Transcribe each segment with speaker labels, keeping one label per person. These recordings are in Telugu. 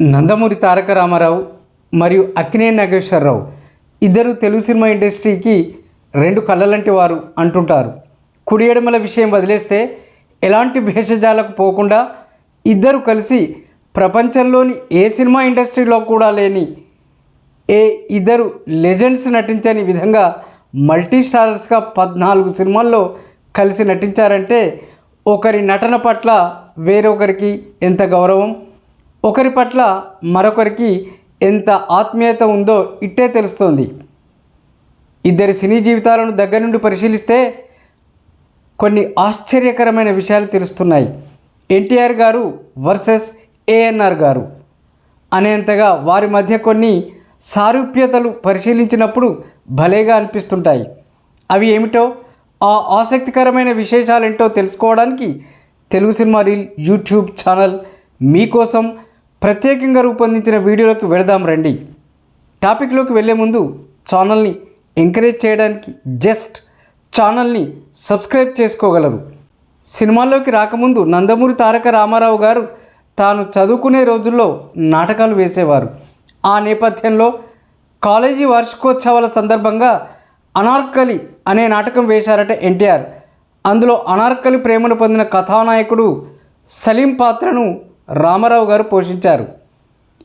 Speaker 1: నందమూరి తారక రామారావు మరియు అక్కినే నాగేశ్వరరావు ఇద్దరు తెలుగు సినిమా ఇండస్ట్రీకి రెండు కళ్ళలాంటి వారు అంటుంటారు. కుడి ఎడమల విషయం వదిలేస్తే ఎలాంటి భేషజాలకు పోకుండా ఇద్దరు కలిసి ప్రపంచంలోని ఏ సినిమా ఇండస్ట్రీలో కూడా లేని ఏ ఇద్దరు లెజెండ్స్ నటించని విధంగా మల్టీ స్టారర్స్గా పద్నాలుగు సినిమాల్లో కలిసి నటించారంటే ఒకరి నటన పట్ల వేరొకరికి ఎంత గౌరవం? ఒకరి పట్ల మరొకరికి ఎంత ఆత్మీయత ఉందో ఇట్టే తెలుస్తోంది. ఇద్దరి సినీ జీవితాలను దగ్గర నుండి పరిశీలిస్తే కొన్ని ఆశ్చర్యకరమైన విషయాలు తెలుస్తున్నాయి. ఎన్టీఆర్ గారు వర్సెస్ ఏఎన్ఆర్ గారు. అనేంతగా వారి మధ్య కొన్ని సారూప్యతలు పరిశీలించినప్పుడు భలేగా అనిపిస్తుంటాయి. అవి ఏమిటో ఆ ఆసక్తికరమైన విశేషాలేంటో తెలుసుకోవడానికి Telugu cinema reel YouTube channel మీకోసం ప్రత్యేకంగా రూపొందించిన వీడియోలోకి వెళదాం రండి. టాపిక్లోకి వెళ్ళే ముందు ఛానల్ని ఎంకరేజ్ చేయడానికి జస్ట్ ఛానల్ని సబ్స్క్రైబ్ చేసుకోగలరు. సినిమాల్లోకి రాకముందు నందమూరి తారక రామారావు గారు తాను చదువుకునే రోజుల్లో నాటకాలు వేసేవారు. ఆ నేపథ్యంలో కాలేజీ వార్షికోత్సవాల సందర్భంగా అనార్కలి అనే నాటకం వేశారట ఎన్టీఆర్. అందులో అనార్కలి ప్రేమను పొందిన కథానాయకుడు సలీం పాత్రను రామారావు గారు పోషించారు.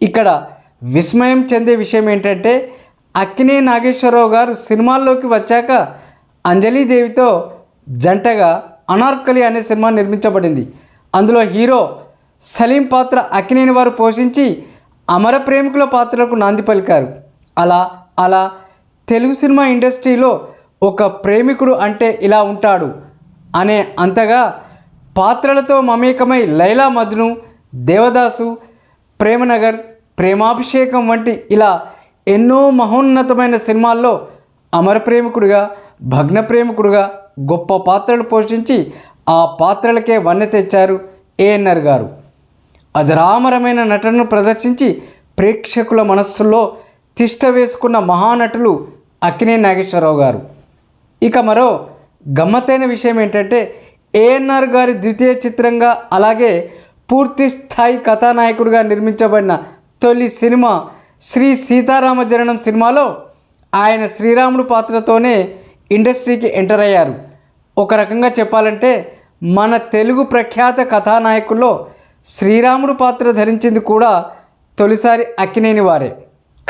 Speaker 1: ఇక్కడ విస్మయం చెందే విషయం ఏంటంటే అక్కినే నాగేశ్వరరావు గారు సినిమాల్లోకి వచ్చాక అంజలీదేవితో జంటగా అనార్కలి అనే సినిమా నిర్మించబడింది. అందులో హీరో సలీం పాత్ర అక్కినేని వారు పోషించి అమర ప్రేమికుల పాత్రలకు నాంది పలికారు. అలా అలా తెలుగు సినిమా ఇండస్ట్రీలో ఒక ప్రేమికుడు అంటే ఇలా ఉంటాడు అనే అంతగా పాత్రలతో మమేకమై లైలా మజ్ను దేవదాసు ప్రేమనగర్ ప్రేమాభిషేకం వంటి ఇలా ఎన్నో మహోన్నతమైన సినిమాల్లో అమర ప్రేమికుడిగా భగ్న ప్రేమికుడిగా గొప్ప పాత్రలు పోషించి ఆ పాత్రలకే వన్నె తెచ్చారు ఏఎన్ఆర్ గారు. అజరామరమైన నటనను ప్రదర్శించి ప్రేక్షకుల మనస్సుల్లో తిష్ట వేసుకున్న మహానటులు అక్కినే నాగేశ్వరరావు గారు. ఇక మరో గమ్మత్తైన విషయం ఏంటంటే ఏఎన్ఆర్ గారి ద్వితీయ చిత్రంగా అలాగే పూర్తి స్థాయి కథానాయకుడిగా నిర్మించబడిన తొలి సినిమా శ్రీ సీతారామ జననం సినిమాలో ఆయన శ్రీరాముడు పాత్రతోనే ఇండస్ట్రీకి ఎంటర్ అయ్యారు. ఒక రకంగా చెప్పాలంటే మన తెలుగు ప్రఖ్యాత కథానాయకుల్లో శ్రీరాముడు పాత్ర ధరించింది కూడా తొలిసారి అక్కినేని వారే.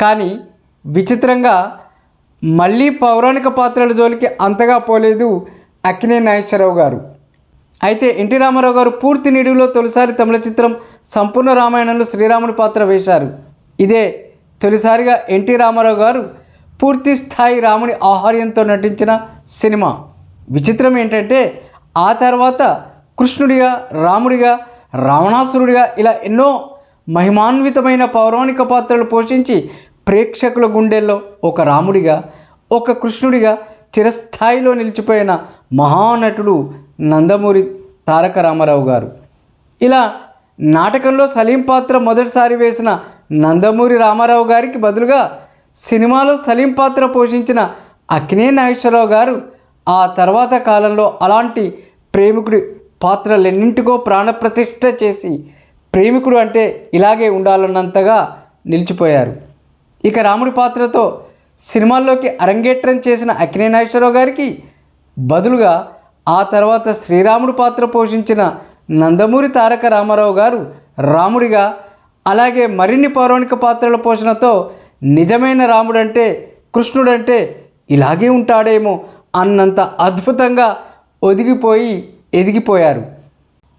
Speaker 1: కానీ విచిత్రంగా మళ్ళీ పౌరాణిక పాత్రల జోలికి అంతగా పోలేదు అక్కినే నాగేశ్వరరావు గారు. అయితే ఎన్టీ రామారావు గారు పూర్తి నిడివిలో తొలిసారి తమిళ చిత్రం సంపూర్ణ రామాయణంలో శ్రీరాముడి పాత్ర వేశారు. ఇదే తొలిసారిగా ఎన్టీ రామారావు గారు పూర్తి స్థాయి రాముడి ఆహార్యంతో నటించిన సినిమా. విచిత్రం ఏంటంటే ఆ తర్వాత కృష్ణుడిగా రాముడిగా రావణాసురుడిగా ఇలా ఎన్నో మహిమాన్వితమైన పౌరాణిక పాత్రలు పోషించి ప్రేక్షకుల గుండెల్లో ఒక రాముడిగా ఒక కృష్ణుడిగా చిరస్థాయిలో నిలిచిపోయిన మహానటుడు నందమూరి తారక రామారావు గారు. ఇలా నాటకంలో సలీం పాత్ర మొదటిసారి వేసిన నందమూరి రామారావు గారికి బదులుగా సినిమాలో సలీం పాత్ర పోషించిన అక్కినే నాగేశ్వరరావు గారు ఆ తర్వాత కాలంలో అలాంటి ప్రేమికుడి పాత్రలెన్నింటికో ప్రాణప్రతిష్ఠ చేసి ప్రేమికుడు అంటే ఇలాగే ఉండాలన్నంతగా నిలిచిపోయారు. ఇక రాముడి పాత్రతో సినిమాల్లోకి అరంగేట్రం చేసిన అక్కినే నాగేశ్వరరావు గారికి బదులుగా ఆ తర్వాత శ్రీరాముడు పాత్ర పోషించిన నందమూరి తారక రామారావు గారు రాముడిగా అలాగే మరిన్ని పౌరాణిక పాత్రల పోషణతో నిజమైన రాముడంటే కృష్ణుడంటే ఇలాగే ఉంటాడేమో అన్నంత అద్భుతంగా ఒదిగిపోయి ఎదిగిపోయారు.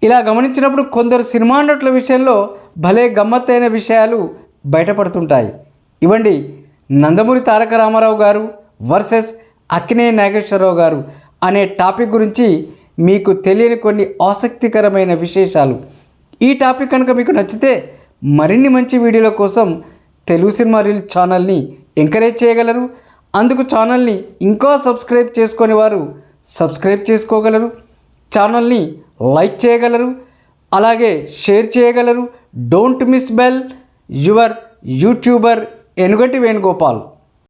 Speaker 1: ఇలా గమనించినప్పుడు కొందరు సినిమా నటుల విషయంలో భలే గమ్మత్తైన విషయాలు బయటపడుతుంటాయి. ఇవ్వండి నందమూరి తారక రామారావు గారు వర్సెస్ అక్కినే నాగేశ్వరరావు గారు అనే టాపిక్ గురించి మీకు తెలియని కొన్ని ఆసక్తికరమైన విశేషాలు. ఈ టాపిక్ కనుక మీకు నచ్చితే మరిన్ని మంచి వీడియోల కోసం తెలుగు సినిమా రీల్ ఛానల్ని ఎంకరేజ్ చేయగలరు. అందుకు ఛానల్ని ఇంకా సబ్స్క్రైబ్ చేసుకొని వారు సబ్స్క్రైబ్ చేసుకోగలరు. ఛానల్ని లైక్ చేయగలరు. అలాగే షేర్ చేయగలరు. Don't miss bell your youtuber Enugati Venugopal.